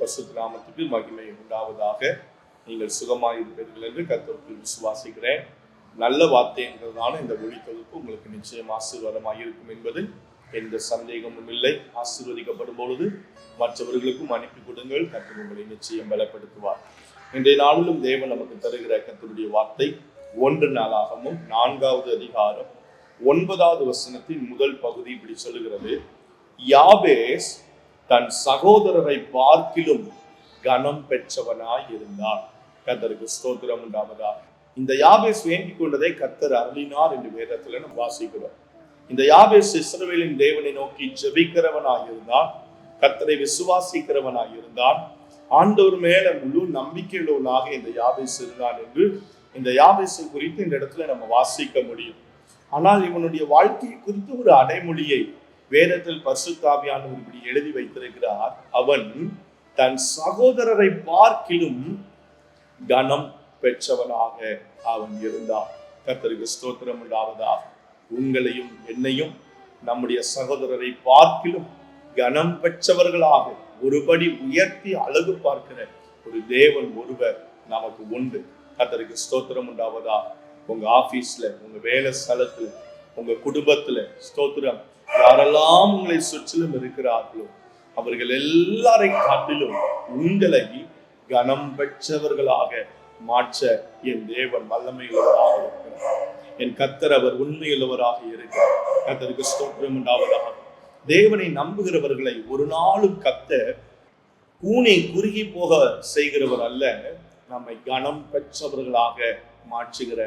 பரிசுத்த நாமத்துக்கு மகிமை உண்டாவதாக. நீங்கள் சுகமாக இருப்பீர்கள் என்று கத்தோருக்கு விசுவாசிக்கிறேன். நல்ல வார்த்தை என்றதான இந்த ஒளி தொகுப்பு உங்களுக்கு நிச்சயம் ஆசீர்வாதமாக இருக்கும் என்பது எந்த சந்தேகமும் இல்லை. ஆசீர்வதிக்கப்படும் பொழுது மற்றவர்களுக்கும் அனுப்பி கொடுங்கள். கத்தர் உங்களை நிச்சயம் பலப்படுத்துவார். இன்றைய நாளிலும் தேவன் நமக்கு தருகிற கத்தருடைய வார்த்தை ஒன்று நாளாகவும் நான்காவது அதிகாரம் ஒன்பதாவது வசனத்தின் முதல் பகுதி இப்படி சொல்லுகிறது. யாபேஸ் தன் சகோதரரை பார்க்கிலும் கனம் பெற்றவனாய் இருந்தார். கத்தருக்கு ஸ்தோத்திரம் உண்டாவதா? இந்த யாபேஸ் வேண்டிக் கொண்டதை கத்தர் அருளினார் என்று வேதத்துல நம்ம வாசிக்கிறோம். இந்த யாபேஸ் இஸ்ரவேலின் தேவனை நோக்கி ஜெபிக்கிறவனாய் இருந்தான் கத்தரை விசுவாசிக்கிறவனாய் இருந்தான் ஆண்டவர் மேல முழு நம்பிக்கையுள்ளவனாக இந்த யாபேஸ் இருந்தான் என்று இந்த யாபேஸை குறித்து இந்த இடத்துல நம்ம வாசிக்க முடியும். ஆனால் இவனுடைய வாழ்க்கையை குறித்து ஒரு அடைமொழியை வேதத்தில் பசுத்தாவியானவர் இப்படி எழுதி வைத்திருக்கிறார். அவன் தன் சகோதரரை பார்க்கிலும் கனம் பெற்றவனாக அவன் இருந்தான். கர்த்தருக்கு ஸ்தோத்திரம் உண்டாவதாக. உங்களையும் என்னையும் நம்முடைய சகோதரரை பார்க்கிலும் கனம் பெற்றவர்களாக ஒருபடி உயர்த்தி அழகு பார்க்கிற ஒரு தேவன் ஒருவர் நமக்கு உண்டு. கர்த்தருக்கு ஸ்தோத்திரம் உண்டாவதா உங்க ஆபீஸ்ல உங்க வேலை ஸ்தலத்துல உங்க குடும்பத்துல ஸ்தோத்திரம் யாரெல்லாம் உங்களை சுற்றிலும் இருக்கிறார்களோ அவர்கள் எல்லாரை காட்டிலும் உங்களை கனம் பெற்றவர்களாக மாற்ற என் தேவன் வல்லமையுள்ளவராக இருக்கிறார். என் கத்தர் அவர் உண்மையுள்ளவராக இருக்கிறார். கத்தருக்கு ஸ்தோத்திரம் உண்டாவதாக. தேவனை நம்புகிறவர்களை ஒரு நாளும் கத்த கூனை குறுகி போக செய்கிறவர் அல்ல. நம்மை கனம் பெற்றவர்களாக மாற்றுகிற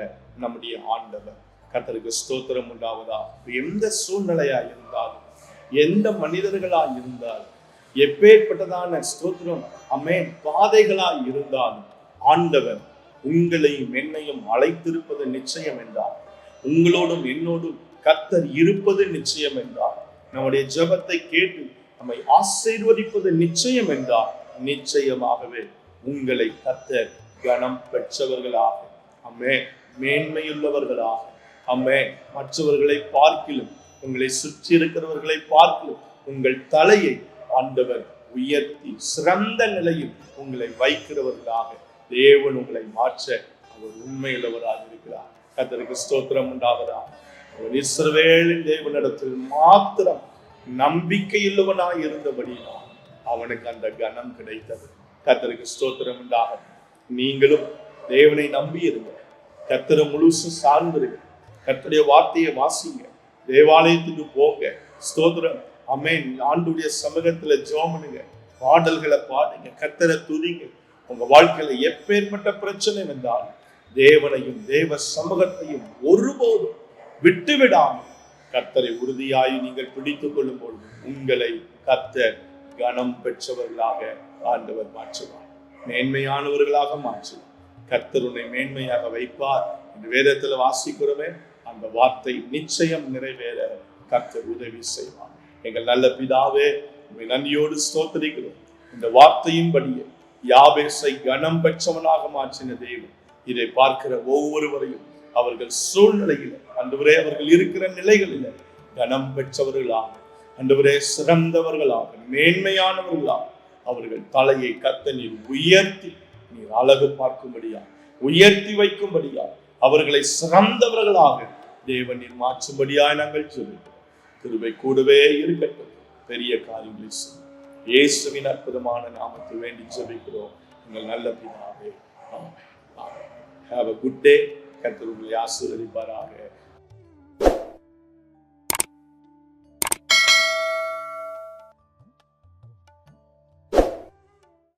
நம்முடைய ஆண்டவர். கத்தருக்கு ஸ்தோத்திரம் உண்டாவதா? எந்த சூழ்நிலையா இருந்தாலும் எந்த மனிதர்களா இருந்தாலும் எப்பேற்பட்டதான ஸ்தோத்திரம் அமே பாதைகளா இருந்தாலும் ஆண்டவர் உங்களையும் என்னையும் அழைத்திருப்பது நிச்சயம் என்றார். உங்களோடும் என்னோடும் கத்தர் இருப்பது நிச்சயம் என்றார். நம்முடைய ஜபத்தை கேட்டு நம்மை ஆசீர்வதிப்பது நிச்சயம் என்றார். நிச்சயமாகவே உங்களை கத்தர் கனம் பெற்றவர்களாக அம்மே மேன்மையுள்ளவர்களாக அம்மே மற்றவர்களை பார்க்கிலும் உங்களை சுற்றி இருக்கிறவர்களை பார்க்கிலும் உங்கள் தலையை ஆண்டவர் உயர்த்தி சிறந்த நிலையில் உங்களை வைக்கிறவர்களாக தேவன் உங்களை மாற்ற அவர் உண்மையுள்ளவராக இருக்கிறார். கத்தருக்கு ஸ்தோத்திரம் உண்டாவதா அவர் இஸ்ரவேலின் தேவனிடத்தில் மாத்திரம் நம்பிக்கையுள்ளவனாய் இருந்தபடியினால் அவனுக்கு அந்த கனம் கிடைத்தது. கத்தருக்கு ஸ்தோத்திரம் உண்டாக நீங்களும் தேவனை நம்பி இருங்க கத்திர முழுசு சார்ந்திருங்க கத்தருடைய வார்த்தையை வாசிங்க. தேவாலயத்துக்கு போங்க. ஸ்தோத்திரம். அமேன் ஆண்டுடைய சமூகத்துல ஜோமனுங்க. பாடல்களை பாடுங்க. கத்தரை துதிங்க. உங்க வாழ்க்கையில எப்பேற்பட்ட பிரச்சனை வந்தாலும் தேவனையும் தேவ சமூகத்தையும் ஒருபோதும் விட்டுவிடாமல் கர்த்தரை உறுதியாய் நீங்கள் பிடித்துக் கொள்ளும் பொழுது உங்களை கர்த்தர் கனம் பெற்றவர்களாக ஆண்டவர் மாற்றுவார். மேன்மையானவர்களாக மாற்றுவார். கர்த்தர் உன்னை மேன்மையாக வைப்பார். இந்த வேதத்துல வாசிக்கிறவன் அந்த வார்த்தை நிச்சயம் நிறைவேற கர்த்தர் உதவி செய்வார். எங்கள் நல்ல பிதாவே உண்மை நன்றியோடு ஸ்தோத்தரிக்கிறோம். இந்த வார்த்தையின்படியே யாபேசை கனம் பெற்றவனாக மாற்றின தெய்வம் இதை பார்க்கிற ஒவ்வொருவரையும் அவர்கள் சூழ்நிலையில் அன்றுவரே அவர்கள் இருக்கிற நிலைகளில் கனம் பெற்றவர்களாக அன்றுவரே சிறந்தவர்களாக மேன்மையானவர்களாக அவர்கள் தலையை கத்த நீர் உயர்த்தி நீர் அழகு பார்க்கும்படியா உயர்த்தி வைக்கும்படியா அவர்களை சிறந்தவர்களாக தேவன் நீர் மாற்றும்படியாய் நாங்கள் சொல்லுவோம் கிருபை கூடவே இருக்கட்டும். பெரிய காரியங்களை இயேசுவின் அற்புதமான நாமத்தை வேண்டி ஜெபிக்கிறோம். எங்கள் நல்ல பிதாவே ஆமென். ஹேவ் அ குட் டே கத்தர் உங்களை ஆசீர்வதிப்பாராக.